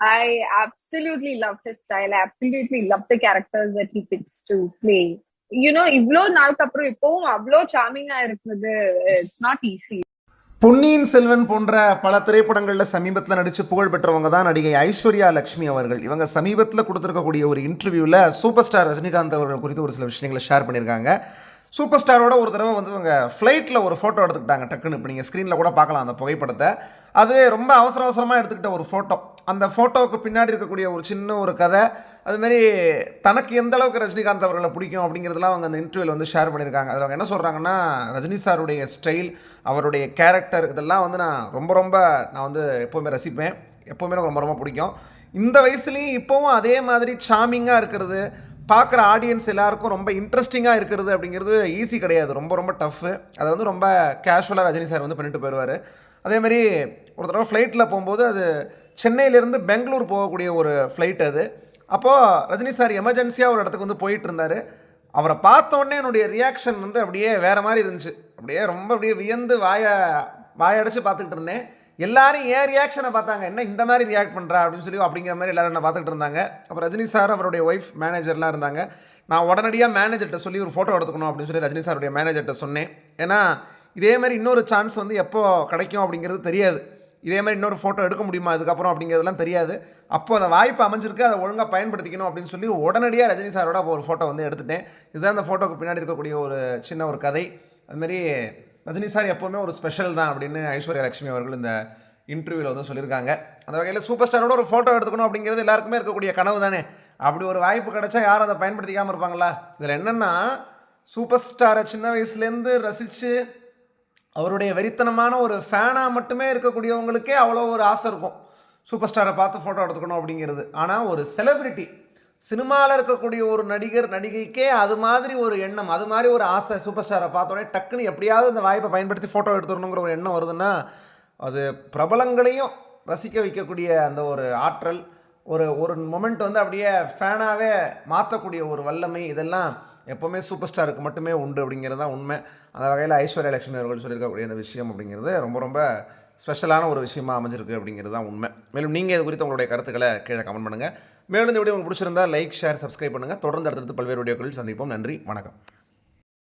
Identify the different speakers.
Speaker 1: I absolutely love his style. I absolutely love the characters that he picks to play. You know, இவ்ளோ நாளுக்கு அப்புறம் இப்பவும் அவ்வளோ சார்மிங்கா இருக்குது it's not easy
Speaker 2: Ponniyin Selvan போன்ற பல திரைப்படங்களில் சமீபத்தில் நடித்து புகழ் பெற்றவங்க தான் நடிகை ஐஸ்வர்யா லக்ஷ்மி அவர்கள் இவங்க சமீபத்தில் கொடுத்துருக்கக்கூடிய ஒரு இன்டர்வியூவில் சூப்பர் ஸ்டார் ரஜினிகாந்த் அவர்கள் குறித்து ஒரு சில விஷயங்களை ஷேர் பண்ணியிருக்காங்க சூப்பர் ஸ்டாரோட ஒரு தடவை வந்து இவங்க ஃப்ளைட்டில் ஒரு ஃபோட்டோ எடுத்துக்கிட்டாங்க டக்குன்னு. இப்போ நீங்கள் ஸ்க்ரீனில் கூட பார்க்கலாம் அந்த புகைப்படத்தை. அது ரொம்ப அவசர அவசரமாக எடுத்துக்கிட்ட ஒரு ஃபோட்டோ அந்த ஃபோட்டோவுக்கு பின்னாடி இருக்கக்கூடிய ஒரு சின்ன ஒரு கதை. அதுமாரி தனக்கு எந்த அளவுக்கு ரஜினிகாந்த் அவர்களை பிடிக்கும் அப்படிங்கிறதுலாம் அவங்க அந்த இன்டர்வியூவில் வந்து ஷேர் பண்ணியிருக்காங்க. அதில் அவங்க என்ன சொல்கிறாங்கன்னா ரஜினி சாருடைய ஸ்டைல் அவருடைய கேரக்டர் இதெல்லாம் வந்து நான் ரொம்ப ரொம்ப நான் வந்து எப்போவுமே ரசிப்பேன். எப்போவுமே எனக்கு ரொம்ப ரொம்ப பிடிக்கும். இந்த வயசுலேயும் இப்போவும் அதே மாதிரி சாமிங்காக இருக்கிறது பார்க்குற ஆடியன்ஸ் எல்லாருக்கும் ரொம்ப இன்ட்ரெஸ்டிங்காக இருக்கிறது அப்படிங்கிறது ஈஸி கிடையாது. ரொம்ப ரொம்ப டஃப்பு அதை வந்து ரொம்ப கேஷுவலாக ரஜினி சார் வந்து பண்ணிட்டு போயிடுவார் அதேமாதிரி ஒரு தடவை ஃப்ளைட்டில் போகும்போது அது சென்னையிலேருந்து பெங்களூர் போகக்கூடிய ஒரு ஃப்ளைட் அது. அப்போது ரஜினி சார் எமர்ஜென்சியாக ஒரு இடத்துக்கு வந்து போயிட்டு இருந்தார். அவரை பார்த்தோன்னே என்னுடைய ரியாக்ஷன் வந்து அப்படியே வேறு மாதிரி இருந்துச்சு. அப்படியே ரொம்ப அப்படியே வியந்து வாய வாயடைச்சு பார்த்துக்கிட்டு இருந்தேன். எல்லாரும் ஏன் ரியாக்ஷனை பார்த்தாங்க? என்ன இந்த மாதிரி ரியாக்ட் பண்ணுறா அப்படின்னு சொல்லி அப்படிங்கிற மாதிரி எல்லாரும் என்ன பார்த்துக்கிட்டு இருந்தாங்க. அப்போ ரஜினி சார் அவருடைய ஒய்ஃப் மேனேஜர்லாம் இருந்தாங்க. நான் உடனடியாக மேனேஜர்கிட்ட சொல்லி ஒரு ஃபோட்டோ எடுத்துக்கணும் அப்படின்னு சொல்லி ரஜினி சாருடைய மேனேஜர்கிட்ட சொன்னேன். ஏன்னா இதே மாதிரி இன்னொரு சான்ஸ் வந்து எப்போ கிடைக்கும் அப்படிங்கிறது தெரியாது. இதே மாதிரி இன்னொரு ஃபோட்டோ எடுக்க முடியுமா? அதுக்கப்புறம் அப்படிங்கிறதுலாம் தெரியாது. அப்போ அந்த வாய்ப்பு அமைஞ்சிருக்கு. அதை ஒழுங்காக பயன்படுத்திக்கணும் அப்படின்னு சொல்லி உடனடியாக ரஜினி சாரோட அப்போ ஒரு ஃபோட்டோ வந்து எடுத்துட்டேன். இதுதான் அந்த ஃபோட்டோக்கு பின்னாடி இருக்கக்கூடிய ஒரு சின்ன ஒரு கதை. அதுமாரி ரஜினி சார் எப்போவுமே ஒரு ஸ்பெஷல் தான் அப்படின்னு ஐஸ்வர்யா லட்சுமி அவர்கள் இந்த இன்டர்வியூவில் வந்து சொல்லியிருக்காங்க. அந்த வகையில் சூப்பர் ஸ்டாரோட ஒரு ஃபோட்டோ எடுத்துக்கணும் அப்படிங்கிறது எல்லாருக்குமே இருக்கக்கூடிய கனவு தானே? அப்படி ஒரு வாய்ப்பு கிடைச்சா யாரும் அதை பயன்படுத்திக்காமல் இருப்பாங்களா? இதில் என்னென்னா சூப்பர் ஸ்டாரை சின்ன வயசுலேருந்து ரசித்து அவருடைய வெறித்தனமான ஒரு ஃபேனாக மட்டுமே இருக்கக்கூடியவங்களுக்கே அவ்வளோ ஒரு ஆசை இருக்கும். சூப்பர் ஸ்டாரை பார்த்து ஃபோட்டோ எடுத்துக்கணும் அப்படிங்கிறது. ஆனால் ஒரு செலிப்ரிட்டி சினிமாவில் இருக்கக்கூடிய ஒரு நடிகர் நடிகைக்கே அது மாதிரி ஒரு எண்ணம் அது மாதிரி ஒரு ஆசை சூப்பர் ஸ்டாரை பார்த்தோன்னே டக்குன்னு எப்படியாவது அந்த வாய்ப்பை பயன்படுத்தி ஃபோட்டோ எடுத்துடணுங்கிற ஒரு எண்ணம் வருதுன்னா அது பிரபலங்களையும் ரசிக்க வைக்கக்கூடிய அந்த ஒரு ஆற்றல் ஒரு ஒரு மொமெண்ட் வந்து அப்படியே ஃபேனாகவே மாற்றக்கூடிய ஒரு வல்லமை இதெல்லாம் எப்போவுமே சூப்பர் ஸ்டாருக்கு மட்டுமே உண்டு அப்படிங்கிறது தான் உண்மை. அந்த வகையில் ஐஸ்வர்யா லட்சுமி அவர்கள் சொல்லியிருக்கக்கூடிய அந்த விஷயம் அப்படிங்கிறது ரொம்ப ரொம்ப ஸ்பெஷலான ஒரு விஷயமா அமைஞ்சிருக்கு அப்படிங்கிறது தான் உண்மை. மேலும் நீங்கள் இது குறித்து உங்களுடைய கருத்துக்களை கீழே கமெண்ட் பண்ணுங்கள் மேலும் இந்த வீடியோ உங்களுக்கு பிடிச்சிருந்தா லைக் ஷேர் சப்ஸ்கிரைப் பண்ணுங்கள் தொடர்ந்து அடுத்தடுத்து பல்வேறு வீடியோக்களில் சந்திப்போம். நன்றி வணக்கம்.